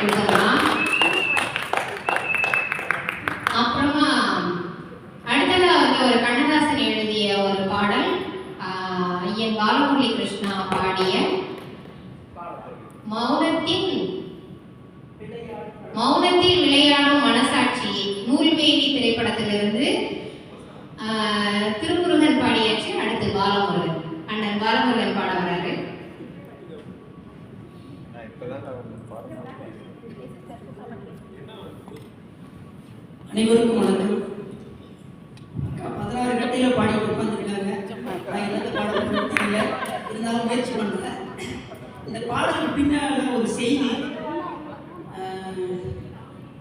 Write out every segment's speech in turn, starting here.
கொடுத்துடலாம் அப்புறமா அடுத்ததாக வந்து ஒரு கண்ணதாசன் எழுதிய ஒரு பாடல் ஆஹ், ஐயன் பாலமுரளி கிருஷ்ணா பாடிய மௌனத்தின் மௌனத்தில் விளையாடும் மனசாட்சி நூல்வேலி திரைப்படத்திலிருந்து ஆஹ், திருமுருகன் பாடியாச்சு அடுத்து பாலமுருகன் அண்ணன் பாலமுருகன் அனைவருக்கும் வணக்கம். பதினாறு கட்டையில பாடிட்டு உட்காந்துருக்காங்க இருந்தாலும் முயற்சி பண்றேன். இந்த பாடலுக்கு பின்னால ஒரு செய்தி.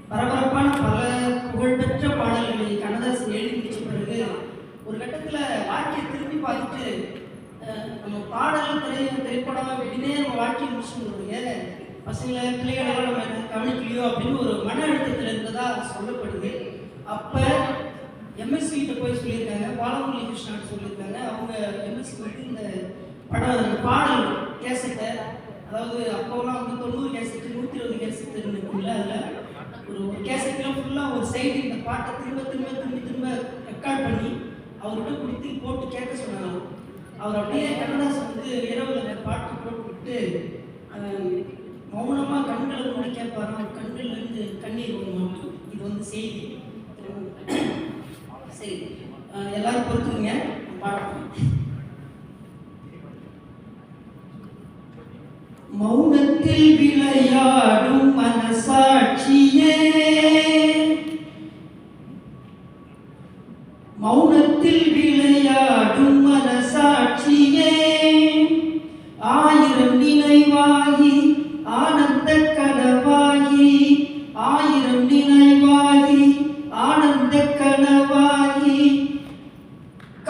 பரபரப்பான பல புகழ்பெற்ற பாடல்களை கண்ணதாசன் எழுதி முடிச்ச பிறகு ஒரு கட்டத்துல வாழ்க்கையை திரும்பி பார்த்துட்டு ஆஹ், நம்ம பாடல் திரை திரைப்படம் இப்படினே நம்ம வாழ்க்கையை முடிச்சுடைய பசங்களை பிள்ளைகளை நம்ம என்ன கவனிக்கலையோ அப்படின்னு ஒரு மன அழுத்தத்தில் இருந்ததா சொல்லப்படுது. அப்போ எம்எஸ்சி கிட்ட போய் சொல்லியிருக்காங்க பாலமுரளி கிருஷ்ணாட்டு சொல்லியிருக்காங்க. அவங்க எம்எஸ்சி வந்து இந்த படம் இந்த பாடல் கேசட்டை அதாவது அப்போலாம் வந்து தொண்ணூறு கேசட்டு நூற்றி இருபது கேசட்டு இருக்குல்ல அதில். ஒரு ஒரு கேசட்டில் ஃபுல்லாக ஒரு சைடு இந்த பாட்டை திரும்ப திரும்ப திரும்ப திரும்ப ரெக்கார்ட் பண்ணி அவர்கிட்ட கொடுத்து போட்டு கேட்க சொன்னாங்க. அவர் அப்படியே கண்ணதாசன் வந்து இரவுல இந்த பாட்டு போட்டு விட்டு மௌனமாக கண்களை கூட கேட்பாராம் அவர் கண்கள்ல இருந்து கண்ணீர் வருமா இது வந்து செய்தி. சரி. எல்லாரும் பொறுத்துங்க பாடுறோம் மௌனத்தில் விளையாடும் மனசாட்சி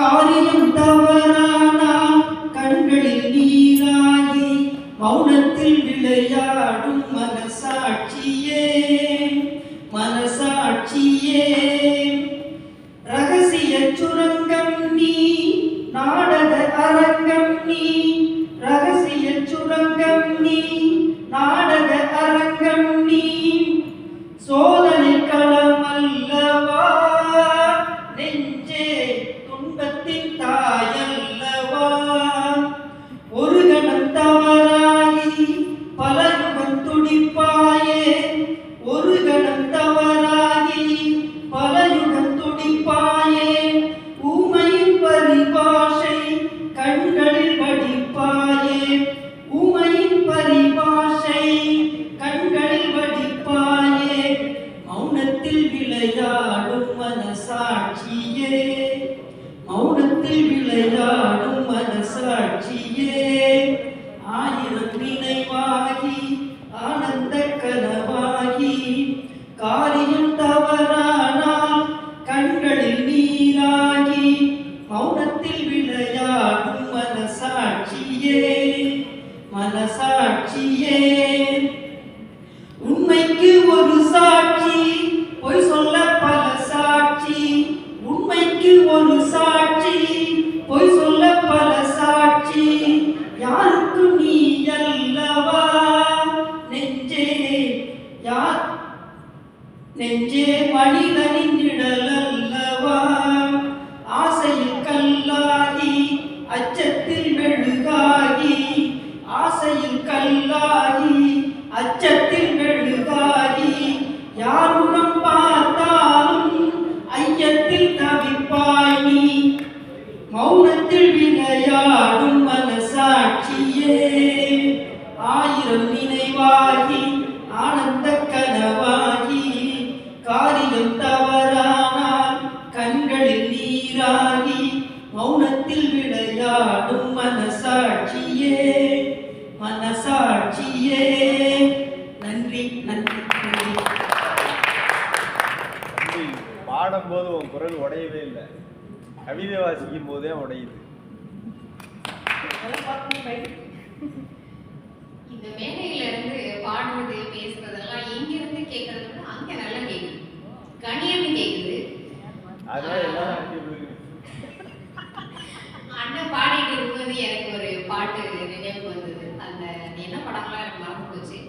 காரியம் தவறானால் கண்களில் நீராகி மௌனத்தில் விளையாடும் மனசாட்சியே. மனசாட்சியே. ரகசிய சுரங்கம் நீ நாடக அரங்கம் நீ மௌனத்தில் விளையாடும் மனசாட்சியே. மௌனத்தில் விளையாடும் மனசாட்சியே. ஆயிரம் நினைவாகி ஆனந்த கனவாகி காரியம் தவறானால் கண்களில் நீராகி மௌனத்தில் விளையாடும் மனசாட்சியே. மனசாட்சியே. உண்மைக்கு ஒரு சாட்சி. பொய் சொல்ல பல சாட்சி உண்மைக்கு ஒரு சாட்சி. பொய் சொல்ல பல சாட்சி யாருக்கு நீ அல்லவா? நெஞ்சே யார் நெஞ்சே மனிதனின் நிழல் அல்லவா? ஆசையில் கல்லாகி அச்சத்தில் மெழுகாகி ஆசையில் கல்லாகி அச்சத்தில் ஆயிரம் நினைவாகி ஆனந்த கனவாகி காரியம் தவறானால் கண்களில் நீராகி மௌனத்தில் விளையாடும் மனசாட்சியே மனசாட்சியே. நன்றி நன்றி பாடும்போது உன் குரல் உடையவே இல்லை. கவிதை வாசிக்கும் போதே உடையுது. இந்த மேடையில இருந்து பாடுறது பேசுறதெல்லாம் எங்க இருந்து கேட்கறது அங்க நல்லா கேக்குது. கணியம்னு கேக்குது. அண்ணன் பாடிட்டு இருக்கும்போது எனக்கு ஒரு பாட்டு நினைவுக்கு வந்தது. அந்த என்ன படம்லாம் எனக்கு மறந்து போச்சு.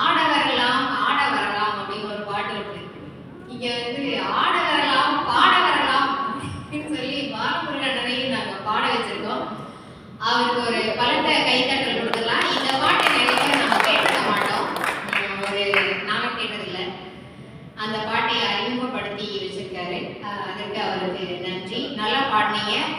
ஆட வரலாம் ஆட வரலாம் அப்படின்னு ஒரு பாட்டு இருக்கு. இங்க வந்து ஆட வரலாம் பாட வரலாம் அப்படின்னு சொல்லி பாலமுருகன் நாங்க பாட வச்சிருக்கோம். அவருக்கு ஒரு பலத்த கைத்தட்டல் கூட இந்த பாட்டை நிறைய நம்ம கேட்டிருக்க மாட்டோம். ஒரு நானும் கேட்டதில்லை. அந்த பாட்டை அறிமுகப்படுத்தி வச்சிருக்காரு. அதற்கு அவருக்கு நன்றி. நல்லா பாடினீங்க.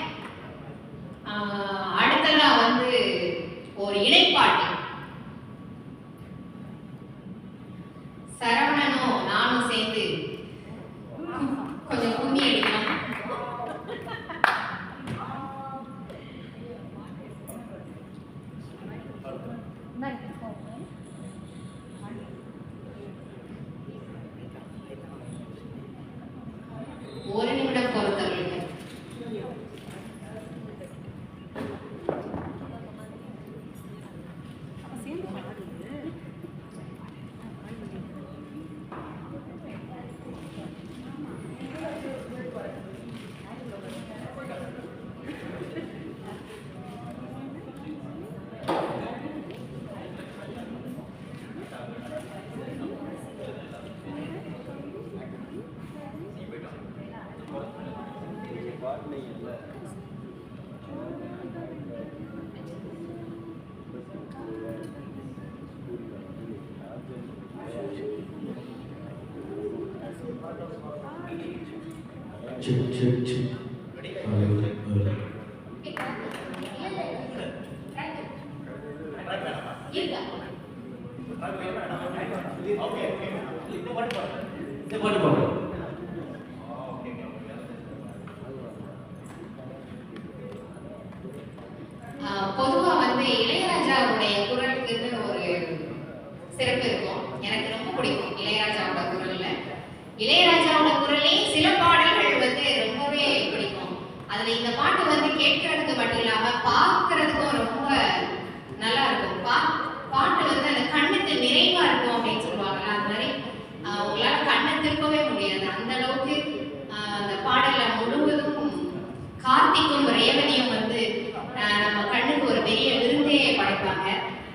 பாடினீங்கல்ல check, check. Hello, hello. இருக்கா இந்த பாட்டு பாடு ஆஹ் பொதுவா வந்து இளையராஜாவுடைய குரலுக்குன்னு ஒரு சிறப்பு இருக்கும் எனக்கு ரொம்ப பிடிக்கும் இளையராஜாவோட குரல்ல இளையராஜாவோட குரலே சில பாடல்கள் வந்து ரொம்பவே பிடிக்கும். அதுல இந்த பாட்டு வந்து கேட்கறதுக்கு மட்டும் இல்லாம பார்க்கறதுக்கும் ரொம்ப நல்லா இருக்கும். பா பாட்டு வந்து அந்த கண்ணுக்கு நிறைவா இருக்கும் அப்படின்னு சொல்லுவாங்க அது மாதிரி ஆஹ் உங்களால கண்ணை திருப்பவே முடியாது. அந்த அளவுக்கு ஆஹ் அந்த பாடல்ல முழுவதும் கார்த்திக்கும் ரேவதியும் வந்து ஆஹ் நம்ம கண்ணுக்கு ஒரு பெரிய விருந்தே படைப்பாங்க.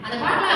அந்த பாட்டுல